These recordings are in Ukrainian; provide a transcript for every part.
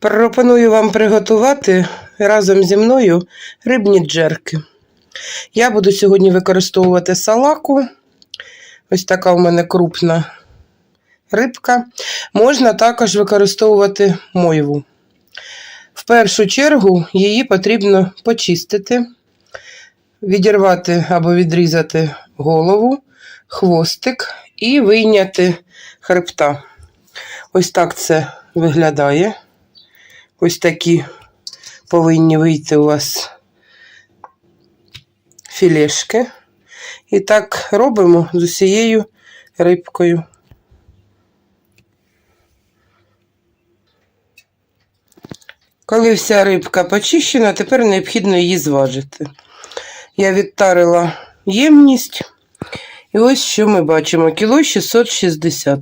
Пропоную вам приготувати разом зі мною рибні джерки. Я буду сьогодні використовувати салаку. Ось така у мене крупна рибка. Можна також використовувати мойву. В першу чергу її потрібно почистити, відірвати або відрізати голову, хвостик і вийняти хребта. Ось так це виглядає. Ось такі повинні вийти у вас філешки. І так робимо з усією рибкою. Коли вся рибка почищена, тепер необхідно її зважити. Я відтарила ємність. І ось що ми бачимо: кіло 660.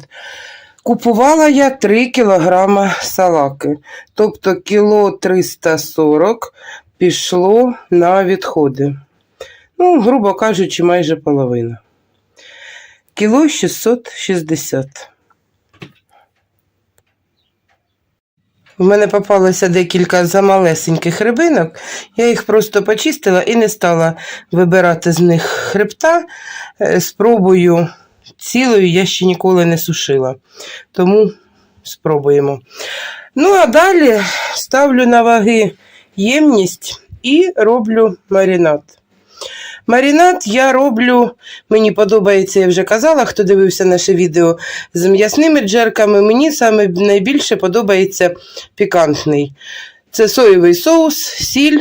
Купувала я 3 кілограма салаки. Тобто кіло 340 пішло на відходи. Ну, грубо кажучи, майже половина. Кіло 660. В мене попалося декілька замалесеньких рибинок. Я їх просто почистила і не стала вибирати з них хребта. Е, Спробую цілою я ще ніколи не сушила. Тому спробуємо. Ну, а далі ставлю на ваги ємність і роблю маринад. Маринад я роблю, мені подобається, я вже казала, хто дивився наше відео з м'ясними джерками. Мені саме найбільше подобається пікантний. Це соєвий соус, сіль,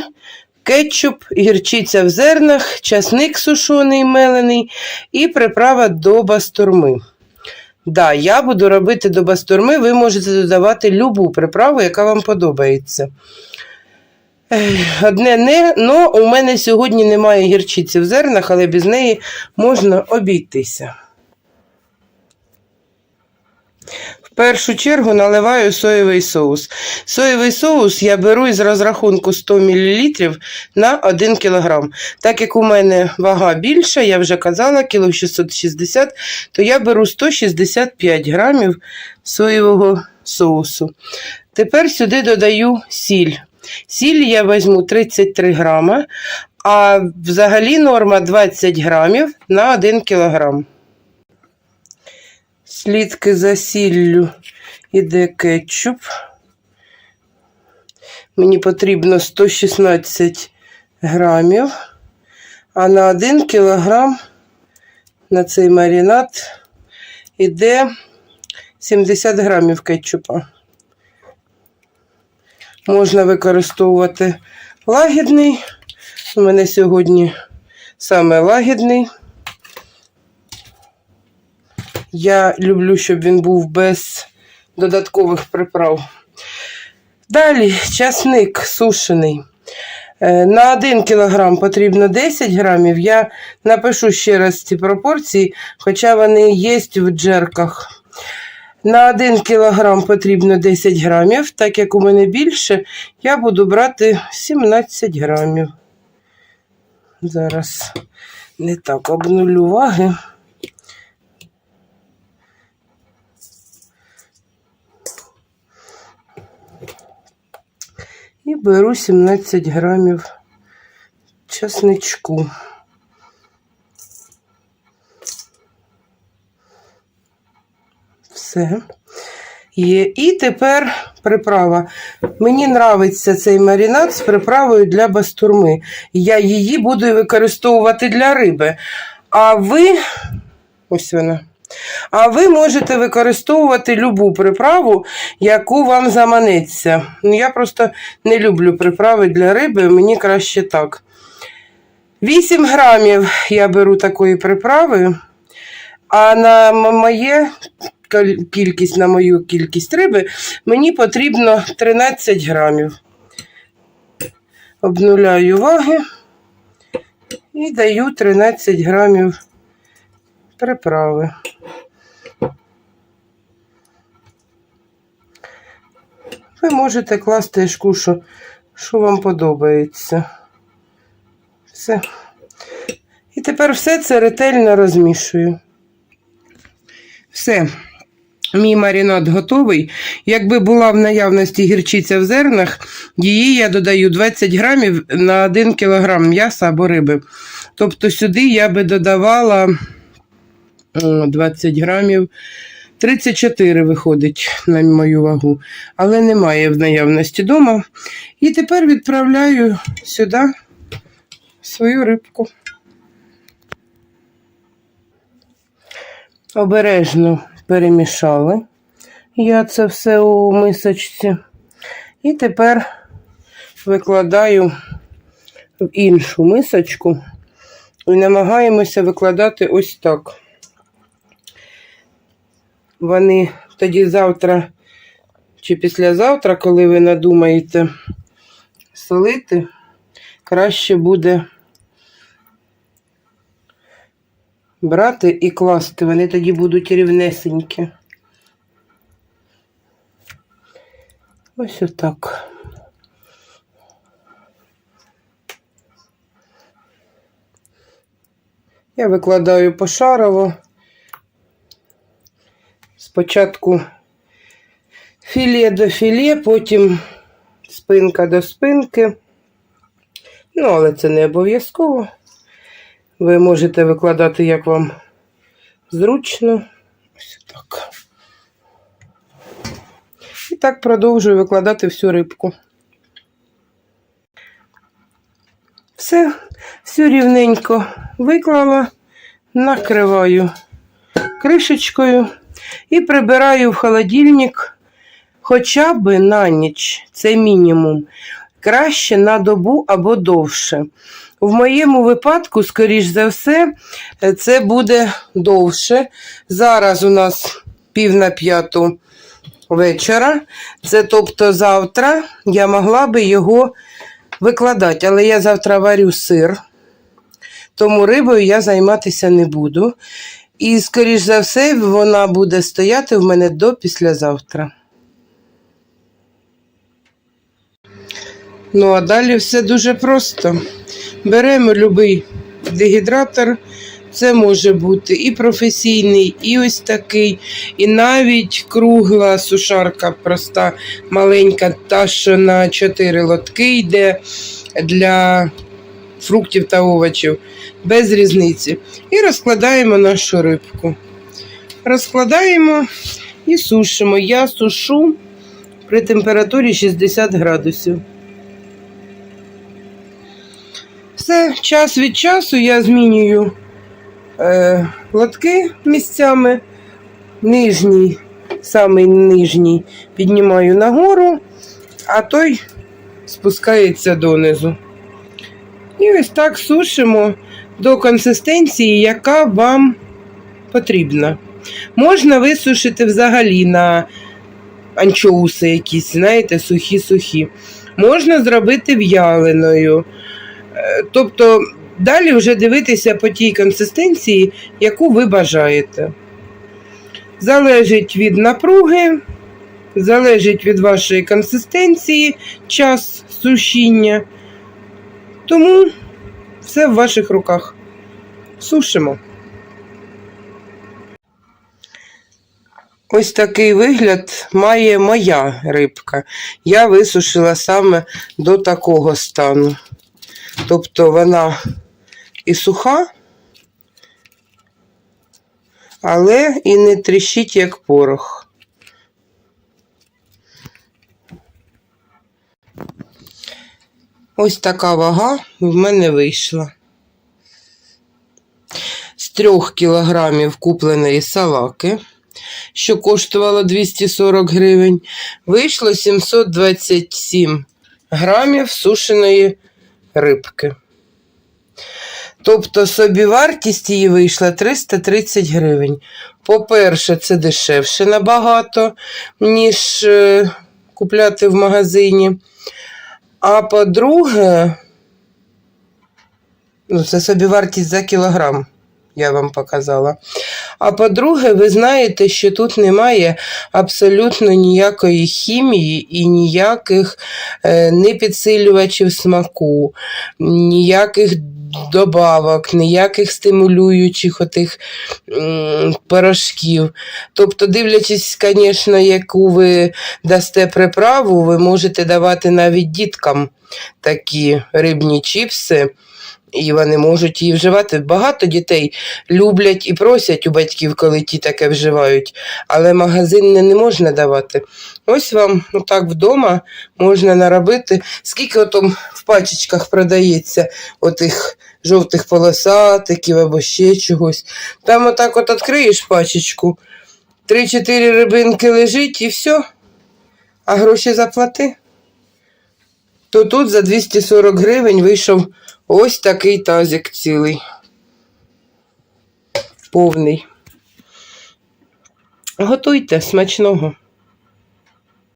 кетчуп, гірчиця в зернах, часник сушений мелений і приправа до бастурми. Да, я буду робити до бастурми, ви можете додавати любу приправу, яка вам подобається. Одне не, но у мене сьогодні немає гірчиці в зернах, але без неї можна обійтися. Першу чергу наливаю соєвий соус. Соєвий соус я беру із розрахунку 100 мл на 1 кг. Так як у мене вага більша, я вже казала, кіло 660, то я беру 165 грамів соєвого соусу. Тепер сюди додаю сіль. Сіль я візьму 33 грама, а взагалі норма 20 грамів на 1 кілограм. Слідки за сіллю іде кетчуп. Мені потрібно 116 грамів, а на 1 кілограм на цей маринад іде 70 грамів кетчупа. Можна використовувати лагідний. У мене сьогодні саме лагідний. Я люблю, щоб він був без додаткових приправ. Далі часник сушений. Е, На 1 кг потрібно 10 грамів. Я напишу ще раз ці пропорції, хоча вони є в джерках. На 1 кг потрібно 10 грамів, так як у мене більше, я буду брати 17 грамів. Зараз не так обнулю ваги. Беру 17 грамів часничку. Все. Є. І тепер приправа. Мені подобається цей маринад з приправою для бастурми. Я її буду використовувати для риби. А ви, ось вона. А ви можете використовувати любу приправу, яку вам заманеться. Ну, Я просто не люблю приправи для риби, мені краще так. 8 грамів я беру такої приправи, а на моє кількість, на мою кількість риби мені потрібно 13 грамів. Обнуляю ваги і даю 13 грамів приправи. Ви можете класти шкушу, що вам подобається. Все. І тепер все це ретельно розмішую. Все. Мій маринад готовий. Якби була в наявності гірчиця в зернах, її я додаю 20 грамів на 1 кілограм м'яса або риби. Тобто сюди я би додавала 20 грамів. 34 виходить на мою вагу, але немає в наявності вдома. І тепер відправляю сюди свою рибку. Обережно перемішали я це все у мисочці. І тепер викладаю в іншу мисочку і намагаємося викладати ось так. Вони тоді завтра чи післязавтра, коли ви надумаєте солити, краще буде брати і класти. Вони тоді будуть рівнесенькі. Ось отак. Я викладаю пошарово. Спочатку філе до філе, потім спинка до спинки. Ну, але це не обов'язково. Ви можете викладати, як вам зручно. Ось так. І так продовжую викладати всю рибку. Все, всю рівненько виклала, накриваю кришечкою і прибираю в холодильник хоча б на ніч. Це мінімум. Краще на добу або довше. В моєму випадку, скоріш за все, це буде довше. Зараз у нас пів на п'яту вечора. Це тобто завтра я могла би його викладати, але я завтра варю сир, тому рибою я займатися не буду. І, скоріш за все, вона буде стояти в мене до післязавтра. Ну, а далі все дуже просто. Беремо будь-який дегідратор. Це може бути і професійний, і ось такий, і навіть кругла сушарка проста, маленька, та, що на 4 лотки йде для фруктів та овочів, без різниці. І розкладаємо нашу рибку. Розкладаємо і сушимо. Я сушу при температурі 60 градусів. Все, час від часу я змінюю е, лотки місцями. Нижній, самий нижній піднімаю нагору, а той спускається донизу. І ось так сушимо до консистенції, яка вам потрібна. Можна висушити взагалі на анчоуси якісь, знаєте, сухі-сухі. Можна зробити в'яленою. Е, Тобто далі вже дивитися по тій консистенції, яку ви бажаєте. Залежить від напруги, залежить від вашої консистенції, час сушіння. Тому все в ваших руках. Сушимо. Ось такий вигляд має моя рибка. Я висушила саме до такого стану. Тобто вона і суха, але і не тріщить, як порох. Ось така вага в мене вийшла. З трьох кілограмів купленої салаки, що коштувало 240 гривень, вийшло 727 грамів сушеної рибки. Тобто собівартість її вийшла 330 гривень. По-перше, це дешевше набагато, ніж е, купляти в магазині. А по-друге, ну, це собівартість за кілограм, я вам показала. А по-друге, ви знаєте, що тут немає абсолютно ніякої хімії і ніяких е, не підсилювачів смаку, ніяких добавок, ніяких стимулюючих отих порошків. Тобто, дивлячись, звісно, яку ви дасте приправу, ви можете давати навіть діткам такі рибні чіпси. І вони можуть її вживати. Багато дітей люблять і просять у батьків, коли ті таке вживають, але магазинне не можна давати. Ось вам отак вдома можна наробити. Скільки отом пачечках продається отих жовтих полосатиків або ще чогось. Там отак от відкриєш пачечку, 3-4 рибинки лежить і все. А гроші заплати. То тут за 240 гривень вийшов ось такий тазик цілий. Повний. Готуйте смачного.